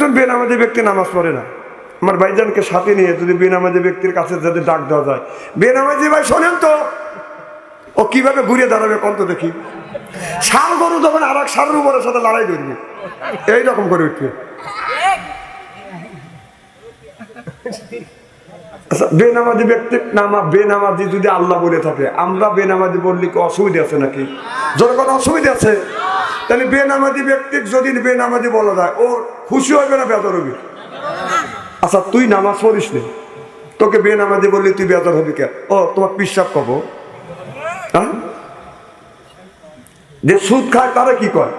একজন বেনামাজি ব্যক্তি নামাজ পড়ে না। আমার ভাইজানকে সাথে নিয়ে যদি বেনামাজি ব্যক্তির কাছে যদি ডাক দেওয়া যায়, বেনামাজি ভাই, শোনেন তো, ও কীভাবে ঘুরে দাঁড়াবে কত দেখি। ষাঁড় গরু যখন আর এক ষাঁড়ের উপরের সাথে লড়াই করবে এইরকম করে উঠবে। আচ্ছা বেনামাজি ব্যক্তি নামা, বেনামাজি যদি আল্লাহ বলে থাকে, আমরা বেনামাজি বললে কি অসুবিধা আছে নাকি? যদি কোনো অসুবিধা আছে? তাহলে বেনামাজি ব্যক্তি যদি বেনামাজি বলা যায়, ও খুশি হবে না বেতর হবে আচ্ছা তুই নামাজ পড়িস নি। তোকে বেনামাজি বললি তুই বেতর হবি কে? ও, তোমার পিসাব কব। হ্যাঁ? যে সুদ খায়, তারা কি কয়?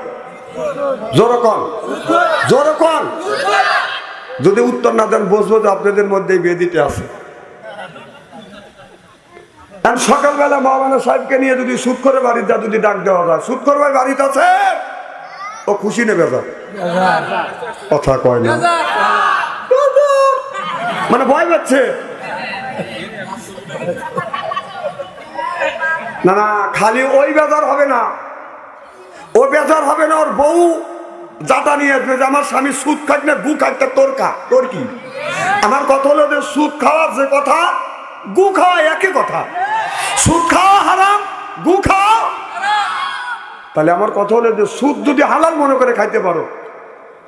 জোর কন। জোর যদি উত্তর না দেন, বুঝব যে আপনাদের মধ্যে বেদিতে আছে। সকালবেলা মহামানা সাহেবকে নিয়ে যদি সুদ করে বাড়িতে যদি ডাক দেওয়া যায়, সুদ করে বাড়িতে আছে? ও খুশি নেবে কথা কয় না। মানে ভয় পাচ্ছে না না, খালি ওই বেজার হবে না। ও বেজার হবে না, ওর বউ জাটা নিয়ে আসবে যে আমার স্বামী সুদ খাক না, গু খাক তোর কা তোর কি? আমার কথা হলো যে সুদ খাওয়া যে কথা, গু খাওয়া একই কথা। সুদ খাওয়া হারাম, গু খাওয়া তাহলে আমার কথা হলো যে সুদ যদি হালাল মনে করে খাইতে পারো,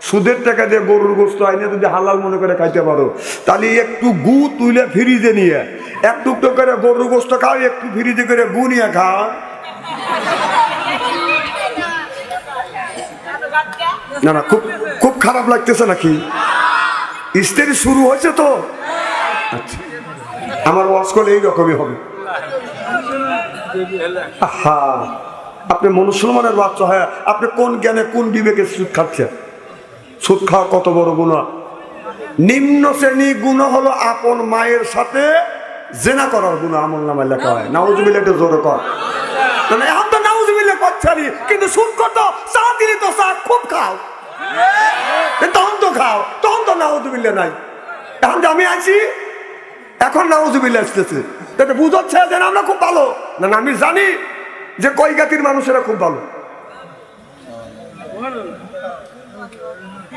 সুদের টাকা দিয়ে গরুর গোস্ত আইনে যদি হালাল মনে করে খাইতে পারো, তাহলে একটু গু তুলে ফ্রিজে নিয়ে, এক টুকটো করে গরুর গোস্ত খাও, একটু ফ্রিজে করে গু নিয়ে খাও। না না, খুব খুব খারাপ লাগতেছে নাকি? স্ত্রী শুরু হয়েছে তো? আচ্ছা আমার ওয়াজ করলে এইরকমই হবে। হা আপনি মুসলমানের বাচ্চা হয় আপনি কোন জ্ঞানে কোন বিবেকে সুদ খাচ্ছেন? সুদ খাওয়া কত বড় গুণা নিম্ন শ্রেণি গুণ হলো আপন মায়ের সাথে জেনা করার গুণ আমল নামায় লেখা হয়। নাউজুবিল্লাহ একটু জোরে কর। মানে এখন তো নাউজুবিল্লাহ করছারি কিন্তু সুদ কত? চা দিলি তো চা খুব খাও। তখন তো খাও তখন তো নাউজুবিল্লাহ নাই। এখন যে আমি আছি এখন নাউজুবিল্লাহ আসতেছে। বুঝাচ্ছে যে আমরা খুব ভালো। না, আমি জানি যে কই জাতির মানুষেরা খুব ভালো।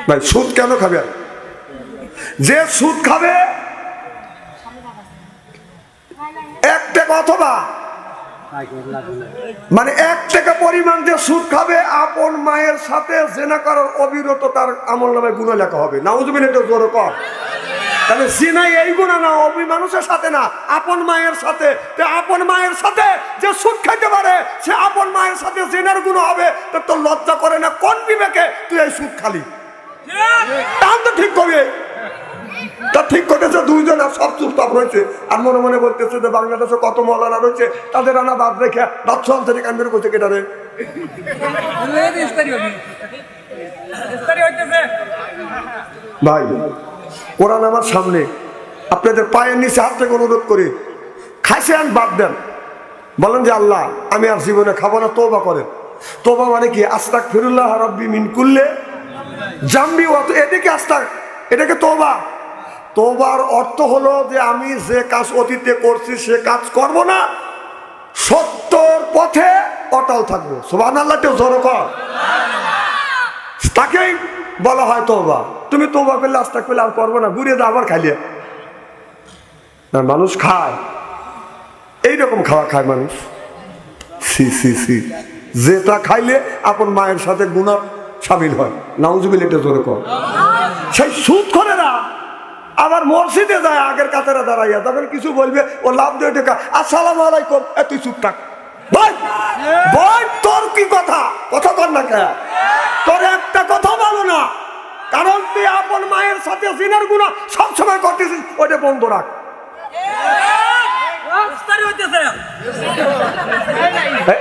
ভাই, সুদ কেন খাবে যে সুদ খাবে এক টাকা অথবা মানে এক টাকা পরিমাণ যে সুদ খাবে, আপন মায়ের সাথে জেনা করার অবিরত তার আমল নামে গুণ লেখা হবে। নাউজুবিন এটা জোর কর তাহলে সিনাই এই গুণা না অবি মানুষের সাথে না আপন মায়ের সাথে। তো আপন মায়ের সাথে যে সুদ খাইতে পারে সে আপন মায়ের সাথে জেনার গুণ হবে তো তোর লজ্জা করে না কোন বিবেকে তুই এই সুদ খালি? তাহলে তো ঠিক করবে তা ঠিক করেছে দুইজন আর সব চুপচাপ রয়েছে। আর মনে মনে বলতেছে যে বাংলাদেশে কত মৌলানা রয়েছে তাদের আনা বাদ রেখে বাদশাহ থেকে কান্দের করছে কেটারে ভাই কোরআন আমার সামনে। আপনাদের পায়ের নিচে হাত থেকে অনুরোধ করি। খাইছে আন বাদ দেন। বলেন যে আল্লাহ, আমি আর জীবনে খাব না তোবা করেন। তোবা মানে কি? আস্তাক ফিরুল্লাহ রব্বি মিন করলে জাম্বি অত এটাকে আস্তাক এটাকে তোবা তোবার অর্থ হলো যে আমি যে কাজ অতীতে করছি, সে কাজ করব না। সত্যর পথে অটল থাকব। সোবান আল্লাহ কেউ জড়ো কর তাকেই বলা হয় তোবা তুমি তোবা করলে আস্তাক পেলে আর করব না ঘুরিয়ে দাও, আবার খাইলে। মানুষ খায়। এইরকম খাওয়া খায় মানুষ। সি সি সি যেটা খাইলে আপন মায়ের সাথে গুণা সামিল হয়। নাউজুবিল এটা জোরে কর। সেই সুদ করে না, আবার মসজিদে যায় আগের কাতারে দাঁড়াইয়া, তখন কিছু বলবে, ও লাভ দিয়ে টেকা, আসসালাম আলাইকুম। এ, তুই চুপ থাক। তোর কি কথা? কথা কর না কে তোর একটা কথা বলো না। কারণ তুই আপন মায়ের সাথে সিনার গুণা সবসময় করতেছিস বন্ধ রাখ।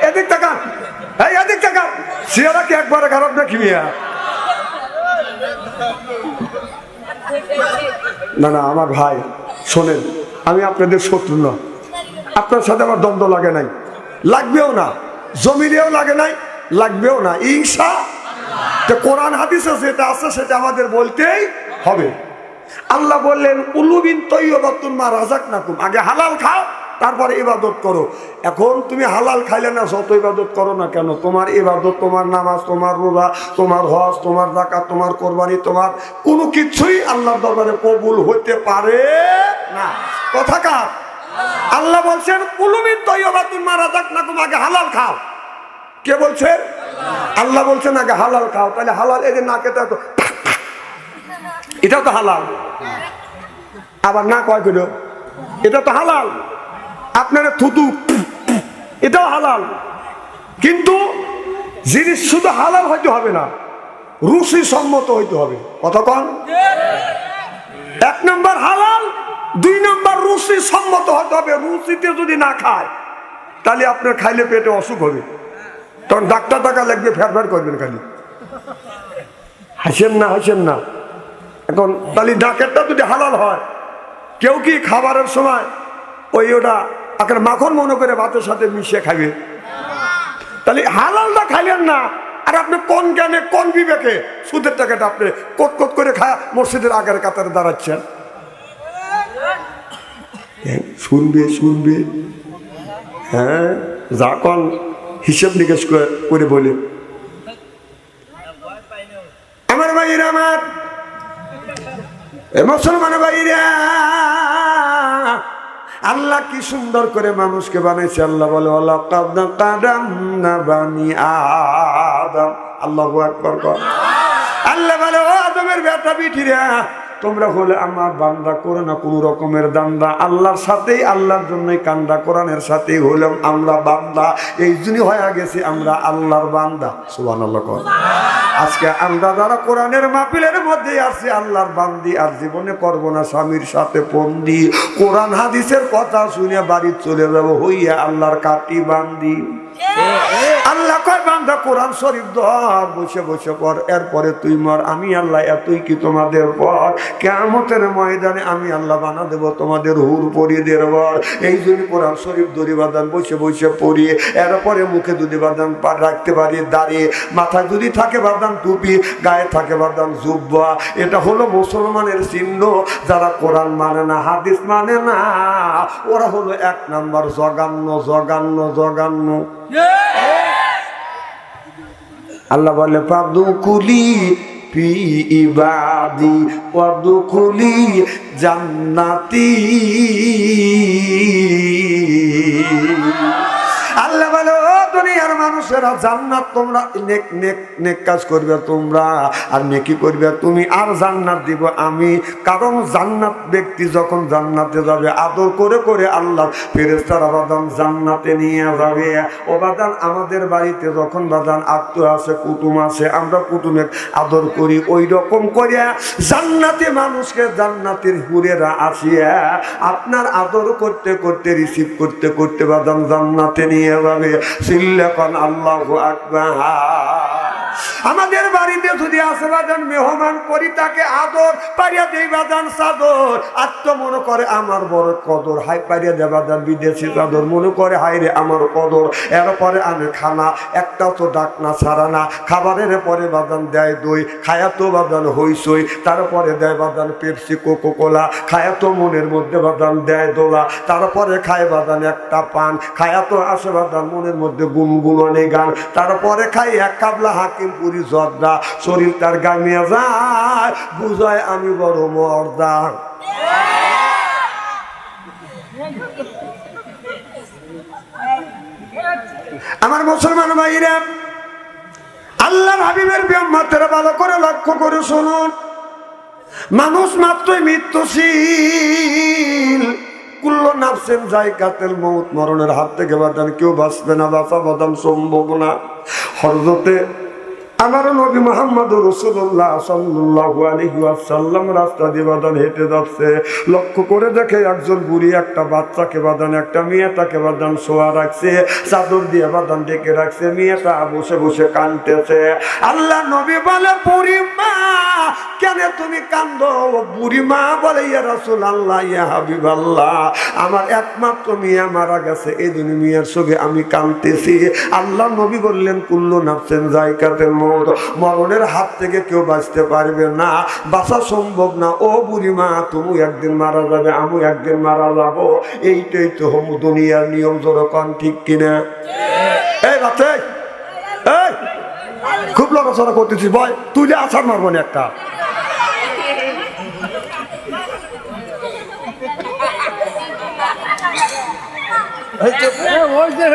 এদিক তাকান এই এদিক তাকান সিয়ারা কি একবারে খারাপ দেখি মিয়া? না না আমার ভাই শোনেন আমি আপনাদের শত্রু না। আপনার সাথে আমার দ্বন্দ্ব লাগে নাই। লাগবেও না। জমিরেও লাগে নাই, লাগবেও না। ঈশা তো কোরআন হাদিসে যেটা আছে, সেটা আমাদের বলতেই হবে। আল্লাহ বললেন উলুবিন তৈয়বাতুন মা রাজাক নাকুম আগে হালাল খাও, তারপরে ইবাদত করো। এখন তুমি হালাল খাইলে না, যত ইবাদত করো না কেন? তোমার ইবাদত, তোমার নামাজ, তোমার রোজা, তোমার হজ, তোমার জাকাত তোমার কোরবানি, তোমার কোনো কিছুই আল্লাহর দরবারে কবুল হইতে পারে না। কথা কার? আল্লাহ বলছেন কুলুমিন তৈবাতুন মারা যাক না তোমাকে হালাল খাও। কে বলছে? আল্লাহ বলছেন, আগে হালাল খাও, তাহলে হালাল এই যে নাকে তো এটাও তো হালাল। আবার না কয় কিলো এটা তো হালাল, আপনার থুতু, এটাও হালাল। কিন্তু জিনিস শুধু হালাল হইতে হবে না রুচি সম্মত হইতে হবে। কতক্ষণ এক নম্বর, হালাল দুই নম্বর রুচি সম্মত হতে হবে। রুচিতে যদি না খায়, তাহলে আপনার খাইলে পেটে অসুখ হবে। তখন ডাক্তার টাকা লাগবে, ফের ফের করবেন খালি। হাসেন না হাসেন না। এখন তাহলে ডাকেরটা যদি হালাল হয়, কেউ কি খাবারের সময় ওই ওটা আপনার মাখন মনে করে ভাতের সাথে মিশিয়ে খাবে তাহলে হালালটা খাইলেন না, আর আপনি কোন জ্ঞানে, কোন বিবেকে সুদের টাকাটা আপনি কোট কোট করে খায় মসজিদের আগের কাতারে দাঁড়াচ্ছেন? শুনবে শুনবে। হ্যাঁ যা কোন হিসেব নিকেশ করে- বলে। আমার ভাইরা আমার। এ মুসলমান ভাইরা আল্লাহ কি সুন্দর করে মানুষকে বানাইছে। আল্লাহ বলে আল্লাহ আল্লাহ বলে আদমের বেটা বিঠিরা তোমরা হলে আমার বান্দা করো না কোনো রকমের দান্দা। আল্লাহর সাথেই আল্লাহর জন্যই কান্দা কোরআনের সাথেই হলাম আমরা বান্দা। এই জন্যই হয়ে গেছি আমরা আল্লাহর বান্দা। সুবান আল্লাহ আজকে আমরা যারা কোরআনের মাহফিলের মধ্যে আছি আল্লাহর বান্দি আর জীবনে করব না স্বামীর সাথে পন্দি কোরআন হাদিসের কথা শুনে বাড়ি চলে যাব হইয়া আল্লাহর কাটি বান্দি। আল্লাহ কয় বান্দা কোরআন শরীফ ধর বসে বসে পর এরপরে তুই মর, আমি আল্লাহ এতই কি তোমাদের পর? কেমতের ময়দানে আমি আল্লাহ বানা দেব তোমাদের হুর পরিয়ে দেব এই জন্য কোরআন শরীফ দড়ি বাদান বসে বসে পড়ি, এরপরে মুখে যদি বাদান রাখতে পারি দাঁড়িয়ে মাথায় যদি থাকে বাদান টুপি, গায়ে থাকে বাদান জুব্বা। এটা হলো মুসলমানের চিহ্ন, যারা কোরআন মানে না, হাদিস মানে না। ওরা হলো এক নাম্বার জগান্ন জগান্ন জগান্ন আল্লাহ বলে পাদুকুলি পি ইবাদি ওয়াদুকুলি জান্নাতি। আল্লাহ বলে দুনিয়ার মানুষেরা জান্নাত তোমরা নেক নেক নেক কাজ করবে তোমরা, আর নেকি করবে তুমি, আর জান্নাত দিব আমি। কারণ জান্নাত ব্যক্তি যখন জান্নাতে যাবে, আদর করে করে আল্লাহ ফেরেস্তারা বাদান জান্নাতে নিয়ে যাবে। ও বাদান, আমাদের বাড়িতে যখন বাদান আত্ম আছে, কুটুম আছে, আমরা কুটুমের আদর করি, ওই রকম করে জান্নাতে মানুষকে জান্নাতের হুরেরা আসিয়া আপনার আদর করতে করতে রিসিভ করতে করতে বাদাম জান্নাতে নিয়ে যাবে। সিল্লেখন আল্লাহ আকবার আমাদের বাড়িতে যদি বাজান মেহমান করি, তাকে আদর পারিয়া দেই বাজান চাদর। আর তো মনে করে আমার বড় কদর হাই পারিয়া দে বাজান বিদেশি চাদর। মনে করে হাই রে আমার কদর। এরপরে আমি খানা একটাও তো ডাক না, ছাড়া না। খাবারের পরে বাদান দেয় দই, খায়া তো বাদান হইসই তারপরে দেয় বাদান পেপসি কোকো কোলা খায়া তো মনের মধ্যে বাদান দেয় দোলা। তারপরে খায় বাদান একটা পান। খায়া তো আসে বাদান মনের মধ্যে গুনগুননে গান। তারপরে খাই এক কাবলা হাকিম পুরি জর্দা, শরীর তার গামিয়া যায়, বুঝায় আমি বড় মর্দা। আমার মুসলমান ভাইরা আল্লাহর হাবিবের ব্যায়ামাত্রা ভালো করে লক্ষ্য করে শুনুন। মানুষ মাত্রই মৃত্যুশীল। কুল্ল নাফসেন যাই কাতেল মৌত মরণের হাত থেকে বাদান কেউ বাঁচবে না, বাঁচা বাদাম সম্ভব না। হরজতে আমার নবী মোহাম্মদ রসুল্লাহ সাল্লু রাস্তা দিয়ে বাদান হেঁটে যাচ্ছে। লক্ষ্য করে দেখে একজন বুড়ি একটা বাচ্চাকে বাদান, একটা মেয়েটাকে বাদান শোয়া রাখছে, চাদর দিয়ে বাদান ডেকে রাখছে। মেয়েটা বসে বসে কানতেছে। আল্লাহ নবী বলে মা কেন তুমি কান্দ? বুড়ি মা বলে ইয়া রাসুল আল্লাহ ইয়া হাবিব আল্লাহ আমার একমাত্র মিয়া মারা গেছে এই জন্য মিয়ার সঙ্গে আমি কাঁদতেছি। আল্লাহ নবী বললেন কুল্লু নাফসেন জায়গাতে মর মরণের হাত থেকে কেউ বাঁচতে পারবে না বাঁচা সম্ভব না। ও বুড়ি মা তুমি একদিন মারা যাবে আমি একদিন মারা যাব। এইটাই তো হম দুনিয়ার নিয়ম যেরকম ঠিক কিনা? এই বাচ্চা এই খুব লড়াচড়া করতেছিস ভয় তুই যে আছাড় মারবো একটা। ওই যে